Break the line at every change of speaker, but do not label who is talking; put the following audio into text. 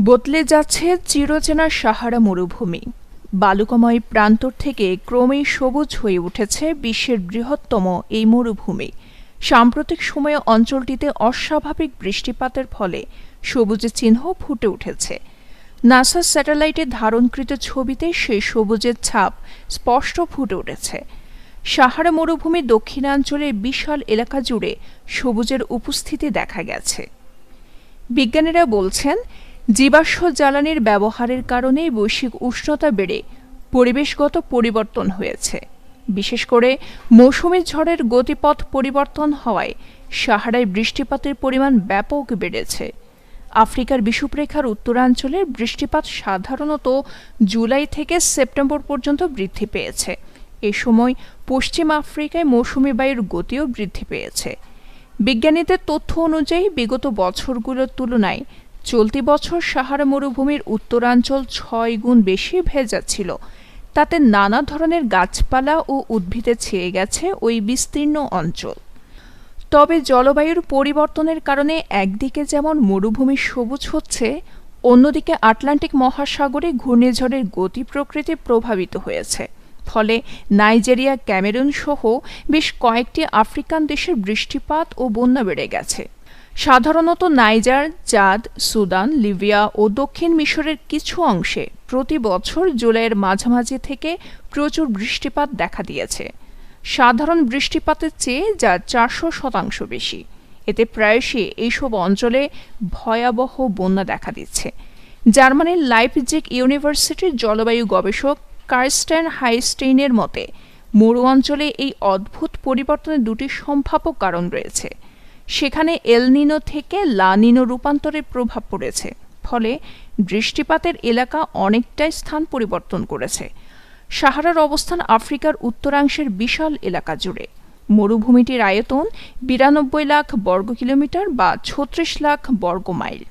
বদলে যাচ্ছে চিরচেনা সাহারা মরুভূমি। বালুকাময় প্রান্তর থেকে ক্রমেই সবুজ হয়ে উঠেছে বিশ্বের বৃহত্তম এই মরুভূমি। সাম্প্রতিক সময়ে অঞ্চলটিতে অস্বাভাবিক বৃষ্টিপাতের ফলে সবুজের চিহ্ন ফুটে উঠেছে। নাসার স্যাটেলাইটে ধারণকৃত ছবিতে সেই সবুজের ছাপ স্পষ্ট ফুটে উঠেছে। সাহারা মরুভূমি দক্ষিণাঞ্চলের বিশাল এলাকা জুড়ে সবুজের উপস্থিতি দেখা গেছে। বিজ্ঞানীরা বলছেন জীবাশ্ম জ্বালানির ব্যবহারের কারণে বৈশ্বিক উষ্ণতা বেড়ে পরিবেশগত পরিবর্তন হয়েছে। বিশেষ করে মৌসুমী ঝড়ের গতিপথ পরিবর্তন হওয়ায় সাহারায় বৃষ্টিপাতের পরিমাণ ব্যাপক বেড়েছে। আফ্রিকার বিষুবরেখার উত্তরাঞ্চলের বৃষ্টিপাত সাধারণত জুলাই থেকে সেপ্টেম্বর পর্যন্ত বৃদ্ধি পেয়েছে। এ সময় পশ্চিম আফ্রিকায় মৌসুমী বায়ুর গতিও বৃদ্ধি পেয়েছে। বিজ্ঞানীদের তথ্য অনুযায়ী বিগত বছরগুলোর তুলনায় চলতি বছর সাহারা মরুভূমির উত্তরাঞ্চল ছয় গুণ বেশি ভেজা ছিল। তাতে নানা ধরনের গাছপালা ও উদ্ভিদে ছেয়ে গেছে ওই বিস্তীর্ণ অঞ্চল। তবে জলবায়ুর পরিবর্তনের কারণে একদিকে যেমন মরুভূমি সবুজ হচ্ছে, অন্যদিকে আটলান্টিক মহাসাগরে ঘূর্ণিঝড়ের গতি প্রকৃতি প্রভাবিত হয়েছে। ফলে নাইজেরিয়া, ক্যামেরুন সহ বেশ কয়েকটি আফ্রিকান দেশের বৃষ্টিপাত ও বন্যা বেড়ে গেছে। সাধারণত নাইজার, চাঁদ, সুদান, লিবিয়া ও দক্ষিণ মিশরের কিছু অংশে প্রতি বছর জুলাইয়ের মাঝামাঝি থেকে প্রচুর বৃষ্টিপাত দেখা দিয়েছে। সাধারণ বৃষ্টিপাতের চেয়ে যা চারশো শতাংশ বেশি। এতে প্রায়শই এইসব অঞ্চলে ভয়াবহ বন্যা দেখা দিচ্ছে। জার্মানির লাইপজিক ইউনিভার্সিটির জলবায়ু গবেষক কার্স্টেন হাইস্টেইনের মতে, মরু অঞ্চলে এই অদ্ভুত পরিবর্তনের দুটি সম্ভাব্য কারণ রয়েছে। সেখানে এলনিনো থেকে লানিনো রূপান্তরের প্রভাব পড়েছে। ফলে বৃষ্টিপাতের এলাকা অনেকটাই স্থান পরিবর্তন করেছে। সাহারার অবস্থান আফ্রিকার উত্তরাংশের বিশাল এলাকা জুড়ে। মরুভূমিটির আয়তন বিরানব্বই লাখ বর্গ কিলোমিটার বা ছত্রিশ লাখ বর্গ মাইল